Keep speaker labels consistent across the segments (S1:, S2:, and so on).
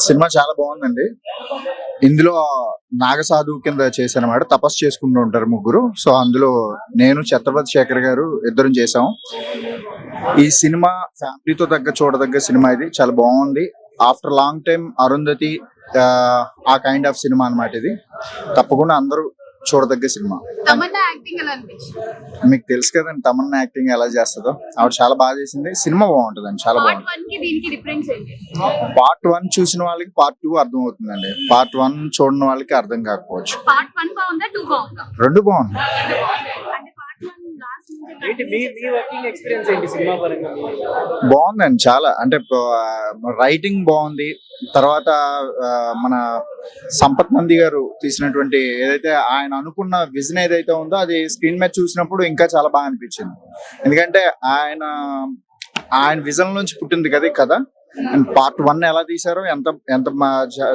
S1: Cinema చాలా బాగుందండి. ఇందులో నాగసాధువు కింద చేశానమాట తపస్సు చేసుకుంటూ ఉంటారు ముగ్గురు. సో అందులో నేను ఛత్రపతి శేఖర్ గారు ఇద్దరం చేసాం ఈ సినిమా ఫ్యామిలీతో తగ్గ చూడదగ్గ సినిమా ఇది. చాలా బాగుంది. ఆఫ్టర్ లాంగ్ టైం అరుంధతి ఆ, ఆ కైండ్ ఆఫ్ సినిమా అన్నమాట ఇది. తప్పకుండా అందరూ చూడదగ్గ సినిమా. మీకు తెలుసు కదండి తమన్నా యాక్టింగ్ ఎలా చేస్తుందో. ఆవిడ చాలా బాగా చేసింది. సినిమా చాలా బాగుంటుంది.
S2: దీనికి డిఫరెన్స్ ఏంటి?
S1: పార్ట్ వన్ చూసిన వాళ్ళకి పార్ట్ టూ అర్థం అవుతుందండి పార్ట్ వన్ చూడని వాళ్ళకి అర్థం కాకపోవచ్చు. రెండు బాగుంది. బాగుందండి చాలా. అంటే రైటింగ్ బాగుంది. తర్వాత మన సంపత్ నంది గారు తీసినటువంటి ఏదైతే ఆయన అనుకున్న విజన్ ఏదైతే ఉందో అది స్క్రీన్ మీద చూసినప్పుడు ఇంకా చాలా బాగా అనిపించింది. ఎందుకంటే ఆయన ఆయన విజన్ నుంచి పుట్టింది కదా ఈ కథ. అండ్ పార్ట్ వన్ ఎలా తీశారో ఎంత ఎంత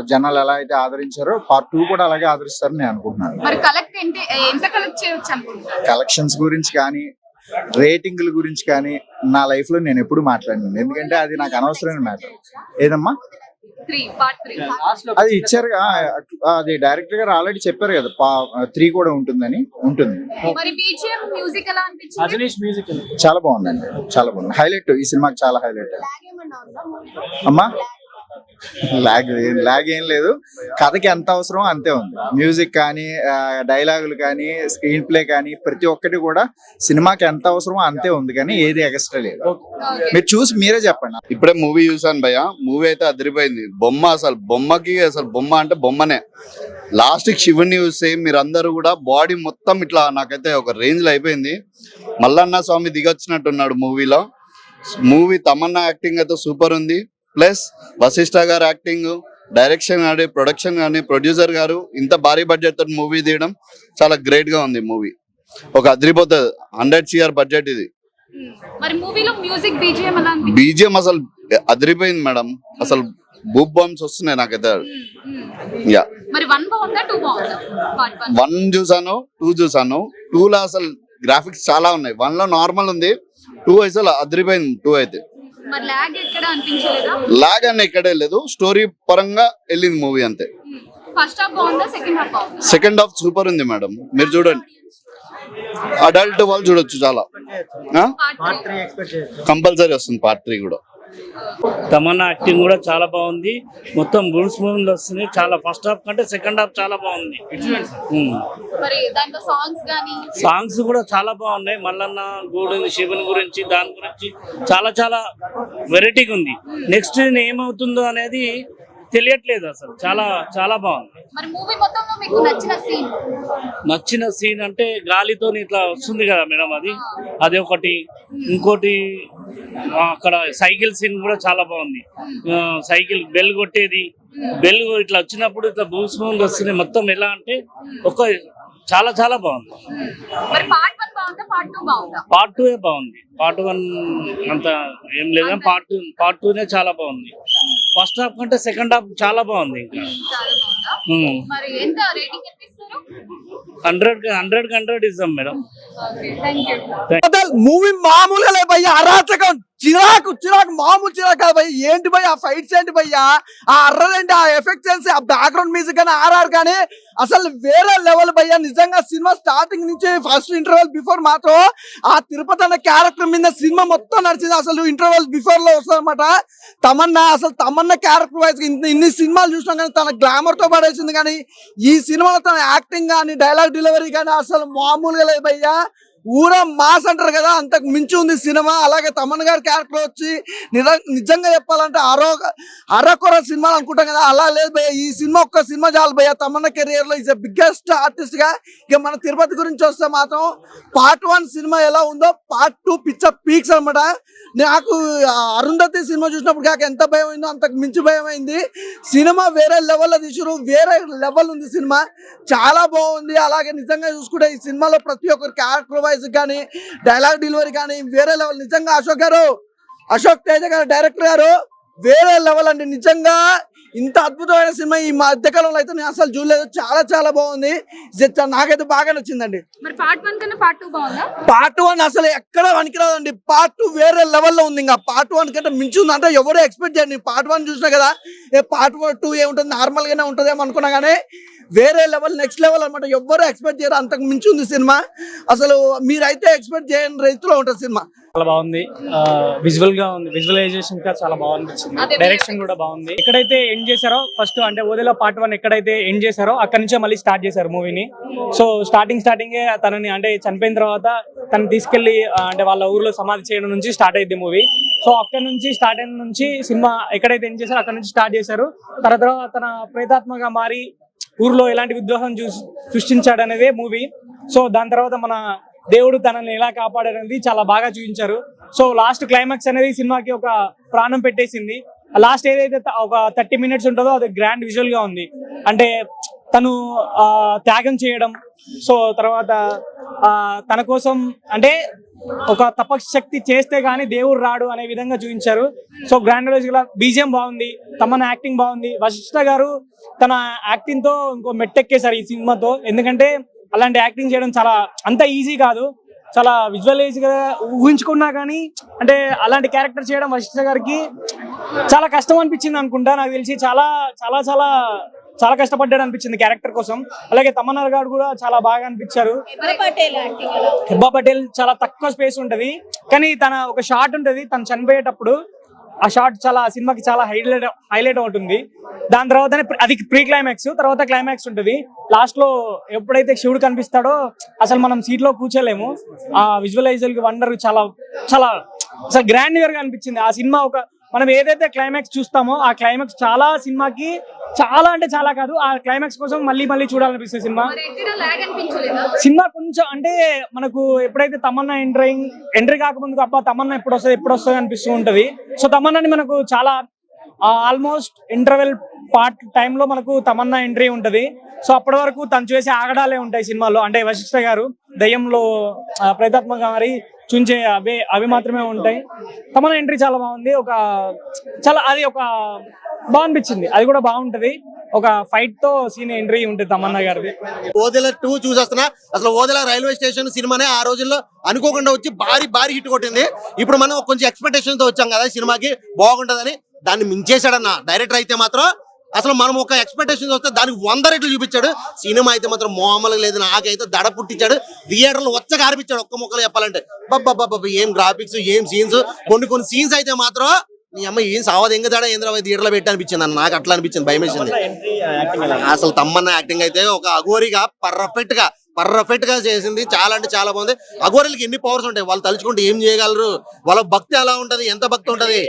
S1: జనాలు ఎలా అయితే ఆదరించారో పార్ట్ టూ కూడా అలాగే ఆదరిస్తారని నేను అనుకుంటున్నాను.
S2: మరి కలెక్ట్ ఏంటి? ఎంత కలెక్ట్ చేయొచ్చు అనుకుంటున్నారు?
S1: కలెక్షన్స్ గురించి కానీ రేటింగ్ల గురించి కానీ నా లైఫ్లో నేను ఎప్పుడు మాట్లాడినాను ఎందుకంటే అది నాకు అనవసరమైన మ్యాటర్. ఏదమ్మా? అది ఇచ్చారు అది డైరెక్టర్ గారు ఆల్రెడీ చెప్పారు కదా త్రీ కూడా ఉంటుందని ఉంటుంది.
S2: మరి బీజిఎం మ్యూజిక్ ఎలా అనిపించింది?
S3: అజనీష్ మ్యూజిక్
S1: చాలా బాగుందండి చాలా బాగుంది. హైలైట్ ఈ సినిమాకి చాలా హైలైట్ అమ్మా? లాగ్ లాగ్ ఏం లేదు. కథకి ఎంత అవసరం అంతే ఉంది. మ్యూజిక్ కానీ డైలాగులు కానీ స్క్రీన్ ప్లే కానీ ప్రతి ఒక్కటి కూడా సినిమాకి ఎంత అవసరమో అంతే ఉంది కానీ ఏది ఎక్స్ట్రా లేదు. మీరు చూసి మీరే చెప్పండి.
S4: ఇప్పుడే మూవీ చూసాను భయ్య. మూవీ అయితే అదిరిపోయింది. బొమ్మ అసలు బొమ్మకి అసలు బొమ్మ అంటే బొమ్మనే. లాస్ట్కి శివుని చూస్తే మీరందరూ కూడా బాడీ మొత్తం ఇట్లా నాకైతే ఒక రేంజ్లో అయిపోయింది. మల్లన్న స్వామి దిగొచ్చినట్టున్నాడు మూవీలో మూవీ తమన్నా యాక్టింగ్ అయితే సూపర్ ఉంది. ప్లస్ వశిష్ఠ గారు యాక్టింగ్ డైరెక్షన్ కానీ ప్రొడక్షన్ కానీ ప్రొడ్యూసర్ గారు ఇంత భారీ బడ్జెట్ తోటి మూవీ తీయడం చాలా గ్రేట్గా ఉంది మూవీ. ఒక అదిరిపోతుంది. హండ్రెడ్ సిఆర్ బడ్జెట్ ఇది.
S2: బీజిఎం
S4: అసలు అదిరిపోయింది మేడం. అసలు బూప్ బాంబ్స్ వస్తున్నాయి నాకైతే. యా.
S2: వన్
S4: చూసాను టూ చూసాను టూ లో అసలు గ్రాఫిక్స్ చాలా ఉన్నాయి. వన్లో నార్మల్ ఉంది. టూ అసలు అదిరిపోయింది టూ అయితే.
S2: లాగ్
S4: అని ఎక్కడే లేదు. స్టోరీ పరంగా వెళ్ళింది మూవీ అంతే.
S2: ఫస్ట్ హాఫ్ బాగుందా సెకండ్ హాఫ్
S4: సూపర్ ఉంది మేడం మీరు చూడండి. అడల్ట్ వాళ్ళు చూడొచ్చు చాలా. కంపల్సరీ వస్తుంది పార్ట్ త్రీ కూడా.
S5: తమన్నా యాక్టింగ్ కూడా చాలా బాగుంది. మొత్తం గుడ్స్ మూవీలు వస్తుంది. చాలా ఫస్ట్ హాఫ్ కంటే సెకండ్ హాఫ్ చాలా బాగుంది.
S2: సాంగ్స్
S5: కూడా చాలా బాగున్నాయి. మల్లన్న గూడు శివుని గురించి దాని గురించి చాలా చాలా వెరైటీగా ఉంది. నెక్స్ట్ ఏమవుతుందో అనేది తెలియట్లేదు అసలు. చాలా చాలా బాగుంది.
S2: నచ్చిన సీన్
S5: అంటే గాలితో ఇట్లా వస్తుంది కదా మేడం అది. అది ఒకటి. ఇంకోటి అక్కడ సైకిల్ సీన్ కూడా చాలా బాగుంది. సైకిల్ బెల్ కొట్టేది. బెల్ ఇట్లా వచ్చినప్పుడు ఇట్లా బూస్ ముందు వస్తుంది. మొత్తం ఎలా అంటే ఒక చాలా చాలా బాగుందా.
S2: పార్ట్ టూ బాగుందా.
S5: పార్ట్ వన్ అంత ఏం లేదు పార్ట్ టూ పార్ట్ టూనే చాలా బాగుంది. ఫస్ట్ హాఫ్ కంటే సెకండ్ హాఫ్ చాలా బాగుంది ఇంకా.
S2: చాలా బాగుందా? మరి ఎంత రేటింగ్ ఎంత ఇస్తారు
S5: హండ్రెడ్ హండ్రెడ్ హండ్రెడ్ ఇస్తాం మేడం.
S6: మూవీ మామూలుగా లేదు భయ్య అరాచకం. చిరాకు చిరాకు మామూలు చిరాకు కాదు భయ్య. ఏంటి భయ్య ఆ ఫైట్స్ ఏంటి భయ్య? ఆ అర్రర్ ఏంటి ఆ ఎఫెక్ట్స్ ఏంటి ఆ బ్యాక్గ్రౌండ్ మ్యూజిక్ కానీ ఆర్ఆర్ కానీ అసలు వేరే లెవెల్ భయ్య. నిజంగా సినిమా స్టార్టింగ్ నుంచి ఫస్ట్ ఇంటర్వెల్ బిఫోర్ మాత్రం ఆ తిరుపతి అన్న క్యారెక్టర్ మీద సినిమా మొత్తం నడిచింది. అసలు ఇంటర్వెల్ బిఫోర్లో వస్తుందన్నమాట. తమన్నా అసలు తమన్నా క్యారెక్టర్ వైజ్ ఇన్ని సినిమాలు చూసినా కానీ తన గ్లామర్తో పడేసింది కానీ ఈ సినిమాలో తన యాక్టింగ్ కానీ డైలాగ్ డెలివరీ కానీ అసలు మామూలుగా లేదు భయ్యా. ఊర మాస్ అంటారు కదా అంతకు మించి ఉంది సినిమా. అలాగే తమన్ గారి క్యారెక్టర్ వచ్చి నిజంగా చెప్పాలంటే అరో అరకొర సినిమాలు అనుకుంటాం కదా అలా లేదు భయ్య. ఈ సినిమా ఒక్క సినిమా చాలు భయ్య. తమన్న కెరియర్లో లో ఇస్ బిగ్గెస్ట్ ఆర్టిస్ట్గా ఇక మన తిరుపతి గురించి వస్తే మాత్రం పార్ట్ వన్ సినిమా ఎలా ఉందో పార్ట్ టూ పిచ్చ పీక్స్ అనమాట నాకు అరుంధతి సినిమా చూసినప్పుడు కాక ఎంత భయం అయిందో అంతకు మించి భయం అయింది. సినిమా వేరే లెవెల్లో తీసారు వేరే లెవెల్ ఉంది సినిమా. చాలా బాగుంది. అలాగే నిజంగా చూసుకుంటే ఈ సినిమాలో ప్రతి ఒక్కరి క్యారెక్టర్ వైజ్ కానీ డైలాగ్ డెలివరీ కానీ వేరే లెవెల్ నిజంగా అశోక్ గారు అశోక్ తేజ గారు డైరెక్టర్ గారు వేరే లెవెల్ అండి. నిజంగా ఇంత అద్భుతమైన సినిమా ఈ మధ్యకాలంలో అయితే నేను అసలు చూడలేదు. చాలా చాలా బాగుంది. నాకైతే బాగా నచ్చిందండి
S2: పార్ట్ వన్
S6: అసలు ఎక్కడ పనికిరాదండి. పార్ట్ టూ వేరే లెవెల్లో ఉంది. ఇంకా పార్ట్ వన్ కంటే మించి ఉంది. అంటే ఎవరు ఎక్స్పెక్ట్ చేయండి పార్ట్ వన్ చూసినా కదా ఏ పార్ట్ టూ ఏముంటుంది నార్మల్ గానే ఉంటుందేమో అనుకున్నా కానీ వేరే లెవెల్ నెక్స్ట్ లెవెల్ అనమాట ఎవ్వరు ఎక్స్పెక్ట్ చేయరు. అంతకు మించి ఉంది సినిమా. అసలు మీరైతే ఎక్స్పెక్ట్ చేయని రైతులో ఉంటుంది సినిమా.
S3: చాలా బాగుంది. విజువల్గా ఉంది. విజువలైజేషన్ ఇంకా చాలా బాగుంది డైరెక్షన్ కూడా బాగుంది. ఎక్కడైతే ఎండ్ చేశారో ఫస్ట్ అంటే ఓదేలో పార్ట్ వన్ ఎక్కడైతే ఎండ్ చేశారో అక్కడ నుంచే మళ్ళీ స్టార్ట్ చేశారు మూవీని సో స్టార్టింగ్ స్టార్టింగ్ తనని అంటే చనిపోయిన తర్వాత తను తీసుకెళ్ళి అంటే వాళ్ళ ఊర్లో సమాధి చేయడం నుంచి స్టార్ట్ అయింది మూవీ సో అక్కడ నుంచి స్టార్ట్ అయిన నుంచి సినిమా ఎక్కడైతే ఎండ్ చేశారో అక్కడ నుంచి స్టార్ట్ చేశారు. తర్వాత తన ప్రేతాత్మగా మారి ఊర్లో ఎలాంటి విద్రోహం చూ సృష్టించాడు మూవీ. సో దాని తర్వాత మన దేవుడు తనని ఎలా కాపాడనేది చాలా బాగా చూపించారు. సో లాస్ట్ క్లైమాక్స్ అనేది సినిమాకి ఒక ప్రాణం పెట్టేసింది. లాస్ట్ ఏదైతే ఒక థర్టీ మినిట్స్ ఉంటుందో అది గ్రాండ్ విజువల్గా ఉంది. అంటే తను ఆ, త్యాగం చేయడం. సో తర్వాత ఆ, తన కోసం అంటే ఒక తపశక్తి చేస్తే కానీ దేవుడు రాడు అనే విధంగా చూపించారు. సో గ్రాండ్ గల బీజియం బాగుంది తమన్ యాక్టింగ్ బాగుంది. వశిష్ఠ గారు తన యాక్టింగ్తో ఇంకో మెట్టెక్కేశారు ఈ సినిమాతో. ఎందుకంటే అలాంటి యాక్టింగ్ చేయడం చాలా అంత ఈజీ కాదు. చాలా విజువలైజ్గా ఊహించుకున్నా కానీ అంటే అలాంటి క్యారెక్టర్ చేయడం వశిష్ఠ గారికి చాలా కష్టం అనిపించింది అనుకుంటా. నాకు తెలిసి చాలా చాలా చాలా చాలా కష్టపడ్డాడు అనిపించింది క్యారెక్టర్ కోసం. అలాగే తమన్నా గారు కూడా చాలా బాగా అనిపించారు. హెబ్బా పటేల్ చాలా తక్కువ స్పేస్ ఉంటది. కానీ తన ఒక షాట్ ఉంటది తను చనిపోయేటప్పుడు. ఆ షాట్ చాలా సినిమాకి చాలా హైలైట్ హైలైట్ అవుతుంది. దాని తర్వాతనే ప్ర- అది ప్రీ క్లైమాక్స్ తర్వాత క్లైమాక్స్ ఉంటది. లాస్ట్లో ఎప్పుడైతే శివుడు కనిపిస్తాడో అసలు మనం సీట్లో కూర్చోలేము. ఆ విజువలైజర్ వండర్ చాలా చాలా అసలు గ్రాండ్గా అనిపించింది. ఆ సినిమా ఒక మనం ఏదైతే క్లైమాక్స్ చూస్తామో ఆ క్లైమాక్స్ చాలా సినిమాకి చాలా అంటే చాలా కాదు. ఆ క్లైమాక్స్ కోసం మళ్ళీ మళ్ళీ చూడాలనిపిస్తుంది సినిమా. సినిమా కొంచెం అంటే మనకు ఎప్పుడైతే తమన్నా ఎంట్రీ ఎంట్రీ కాకముందుకు అబ్బా తమన్నా ఎప్పుడు వస్తుంది ఎప్పుడు వస్తుంది అనిపిస్తూ ఉంటది. సో తమన్నాని మనకు చాలా ఆల్మోస్ట్ ఇంటర్వెల్ పార్ట్ టైంలో మనకు తమన్నా ఎంట్రీ ఉంటది. సో అప్పటి వరకు తను చేసే ఆగడాలే ఉంటాయి సినిమాలో. అంటే వశిష్ఠ గారు దయ్యంలో ఆ, ప్రేతాత్మక మరి చుంచే అవే అవి మాత్రమే ఉంటాయి. తమన్నా ఎంట్రీ చాలా బాగుంది. ఒక చాలా అది ఒక బాగా అనిపించింది అది కూడా బాగుంటది. ఒక ఫైట్తో సీన్ ఎంట్రీ ఉంటుంది తమన్నా గారిది.
S7: ఓదెల టూ చూసేస్తున్నా. అసలు ఓదెల రైల్వే స్టేషన్ సినిమానే ఆ రోజుల్లో అనుకోకుండా వచ్చి భారీ భారీ హిట్ కొట్టింది. ఇప్పుడు మనం కొంచెం ఎక్స్పెక్టేషన్తో వచ్చాం కదా సినిమాకి. బాగుంటదని. దాన్ని మించేశాడన్న. డైరెక్టర్ అయితే మాత్రం అసలు మనం ఒక ఎక్స్పెక్టేషన్ వస్తే దానికి వంద రెట్లు చూపించాడు. సినిమా అయితే మాత్రం మామూలుగా లేదు నాకైతే దడ పుట్టించాడు. థియేటర్లు వచ్చగా ఆడిపించాడు ఒక్క ముక్కలు చెప్పాలంటే. బాబా ఏం గ్రాఫిక్స్ ఏం సీన్స్ కొన్ని కొన్ని సీన్స్ అయితే మాత్రం నీ అమ్మ ఏం సావదు ఎంగ దాడా ఏంద్రా థియేటర్లో పెట్టి అనిపించింది అన్న. నాకు అట్లా అనిపించింది భయం వేసింది. అసలు తమ్మన్న యాక్టింగ్ అయితే ఒక అఘోరిగా పర్ఫెక్ట్గా పర్ఫెక్ట్గా చేసింది. చాలా అంటే చాలా బాగుంది. అఘోరీలకి ఎన్ని పవర్స్ ఉంటాయి? వాళ్ళు తలుచుకుంటే ఏం చేయగలరు? వాళ్ళ భక్తి ఎలా ఉంటది? ఎంత భక్తి ఉంటది?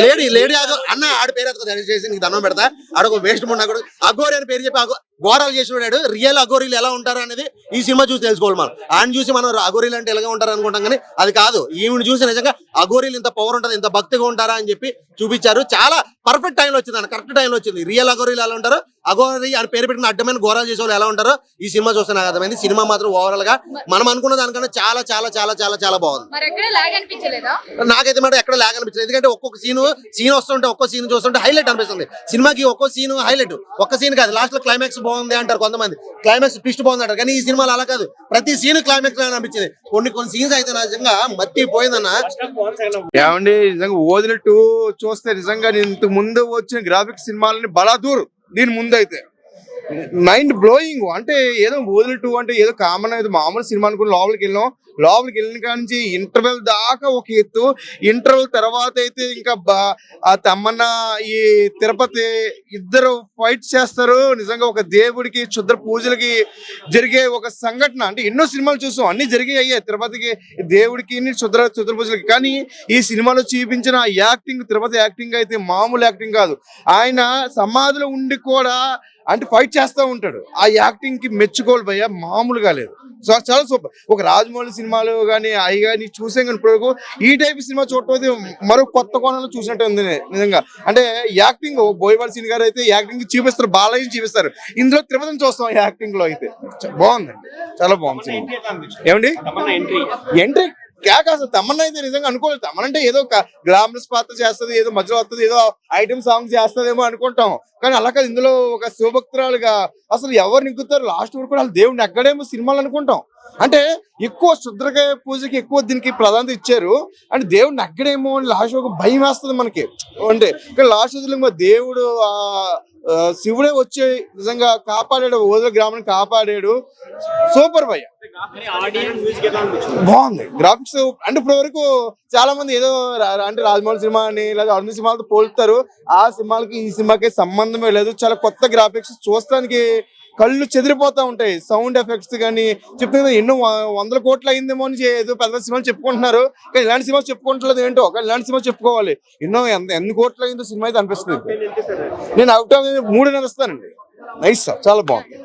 S7: లేడీ లేడీ ఆగో. అన్న ఆడి పేరు అతను దయచేసి చేసి నీకు దండం పెడతా. ఆడొక వేస్ట్ ముండా అఘోరి అని పేరు చెప్పి ఘోరాలు చేసి ఉన్నాడు రియల్ అఘోరీలు ఎలా ఉంటారు అనేది ఈ సినిమా చూసి తెలుసుకోవాలి మనం. ఆయన చూసి మనం అఘోరీలు అంటే ఎలాగ ఉంటారు అనుకుంటాం కానీ అది కాదు. ఈవిని చూసి నిజంగా అఘోరీలు ఇంత పవర్ ఉంటుంది ఇంత భక్తిగా ఉంటారా అని చెప్పి చూపించారు. చాలా పర్ఫెక్ట్ టైంలో వచ్చింది అన్న కరెక్ట్ టైంలో వచ్చింది. రియల్ అఘోరీలు ఎలా ఉంటారు? అఘోరి అని పేరు పెట్టిన అడ్డమైన ఘోరాలు చేసే వాళ్ళు ఎలా ఉంటారో ఈ సినిమా చూస్తే నాకు అర్థమైంది. సినిమా మాత్రం ఓవరాల్గా మనం అనుకున్న దానికన్నా చాలా చాలా చాలా చాలా చాలా బాగుంది.
S2: మరి ఎక్కడ లాగ్ అనిపించలేదా?
S7: నాకైతే మాట ఎక్కడ లాగ్ అనిపించలేదు. ఎందుకంటే ఒక్కొక్క సీన్ సీన్ వస్తుంటే ఒక్కో సీన్ చూస్తుంటే హైలైట్ అనిపిస్తుంది. సినిమాకి ఒక్కో సీన్ హైలైట్ ఒక్క సీన్ కాదు లాస్ట్లో క్లైమాక్స్ బాగుంది అంటారు కొంతమంది. క్లైమాక్స్ ట్విస్ట్ బాగుంది అంటారు. కానీ ఈ సినిమాలో అలా కాదు. ప్రతి సీన్ క్లైమాక్స్ అనిపించింది. కొన్ని కొన్ని సీన్స్ అయితే నిజంగా మత్తిపోయిందన్న
S8: ఏమండి నిజంగా ఓదిన టూ చూస్తే నిజంగా ఇంతకు ముందు వచ్చిన గ్రాఫిక్స్ సినిమాలని బలా దూరం దీని ముందైతే. మైండ్ బ్లోయింగ్ అంటే ఏదో ఓదిన టూ అంటే ఏదో కామన్ ఏదో మామూలు సినిమా అనుకుని లోపలికి వెళ్ళాం లోపలికి వెళ్ళిన కాడి నుంచి ఇంటర్వెల్ దాకా ఒక ఎత్తు. ఇంటర్వెల్ తర్వాత అయితే ఇంకా బా- ఆ తమ్మన్న ఈ తిరుపతి ఇద్దరు ఫైట్ చేస్తారు. నిజంగా ఒక దేవుడికి క్షుద్ర పూజలకి జరిగే ఒక సంఘటన. అంటే ఎన్నో సినిమాలు చూసాం. అన్ని జరిగాయి తిరుపతికి దేవుడికి క్షుద్ర క్షుద్ర పూజలకి. కానీ ఈ సినిమాలో చూపించిన యాక్టింగ్ తిరుపతి యాక్టింగ్ అయితే మామూలు యాక్టింగ్ కాదు. ఆయన సమాధిలో ఉండి కూడా అంటే ఫైట్ చేస్తూ ఉంటాడు. ఆ యాక్టింగ్కి మెచ్చుకోవాలి భయ్య మామూలుగా లేదు. సో చాలా సూపర్. ఒక రాజమౌళి సినిమాలు కానీ అవి కానీ చూసాం కానీ ఇప్పుడు ఈ టైప్ సినిమా చూడటం మరో కొత్త కోణంలో చూసినట్టు ఉంది నిజంగా. అంటే యాక్టింగ్ బోయవాల్ సిని గారు అయితే యాక్టింగ్ చూపిస్తారు బాలయ్య చూపిస్తారు. ఇందులో తిరుపతిని చూస్తాం యాక్టింగ్లో అయితే. బాగుందండి. చాలా బాగుంది సినిమా. ఏమండి? ఎంట్రీ కేక అసలు తమన్నా అయితే నిజంగా అనుకోలేదు. తమన్ అంటే ఏదో గ్లామరస్ పాత్ర చేస్తుంది ఏదో మధ్యలో వస్తుంది ఏదో ఐటమ్ సాంగ్ చేస్తుందేమో అనుకుంటాం. కానీ అలా కాదు ఇందులో ఒక శివభక్తురాలుగా అసలు ఎవరు నింకుతారు లాస్ట్ వరకు కూడా వాళ్ళు దేవుడిని ఎక్కడేమో సినిమాలు అనుకుంటాం. అంటే ఎక్కువ శుద్రకాయ పూజకి ఎక్కువ దీనికి ప్రాధాన్యత ఇచ్చారు. అంటే దేవుడిని అక్కడేమో అని లాస్ట్ ఒక భయం వేస్తుంది మనకి. అంటే కానీ లాస్ట్ వదిలేమో దేవుడు శివుడే వచ్చి నిజంగా కాపాడాడు ఓదల గ్రామాన్ని కాపాడాడు. సూపర్ భయ్య. బాగుంది. గ్రాఫిక్స్ అంటే ఇప్పటి వరకు చాలా మంది ఏదో అంటే రాజమౌళి సినిమా అని లేదా అన్ని సినిమాలతో పోలుతారు ఆ సినిమాలకి ఈ సినిమాకి సంబంధమే లేదు. చాలా కొత్త గ్రాఫిక్స్ చూస్తానికి కళ్ళు చెదిరిపోతా ఉంటాయి. సౌండ్ ఎఫెక్ట్స్ కానీ చెప్తుంది కదా ఎన్నో వందల కోట్లు అయిందేమో అని ఏదో పెద్ద పెద్ద సినిమాలు చెప్పుకుంటున్నారు. కానీ ఇలాంటి సినిమా చెప్పుకుంటలేదు ఏంటో? కానీ ఇలాంటి సినిమా చెప్పుకోవాలి. ఎన్నో ఎంత ఎన్ని కోట్లు అయిందో సినిమా అయితే అనిపిస్తుంది. నేను అవుట్ ఆఫ్ మూడున్నర ఇస్తానండి. నైస్ సార్ చాలా బాగుంది.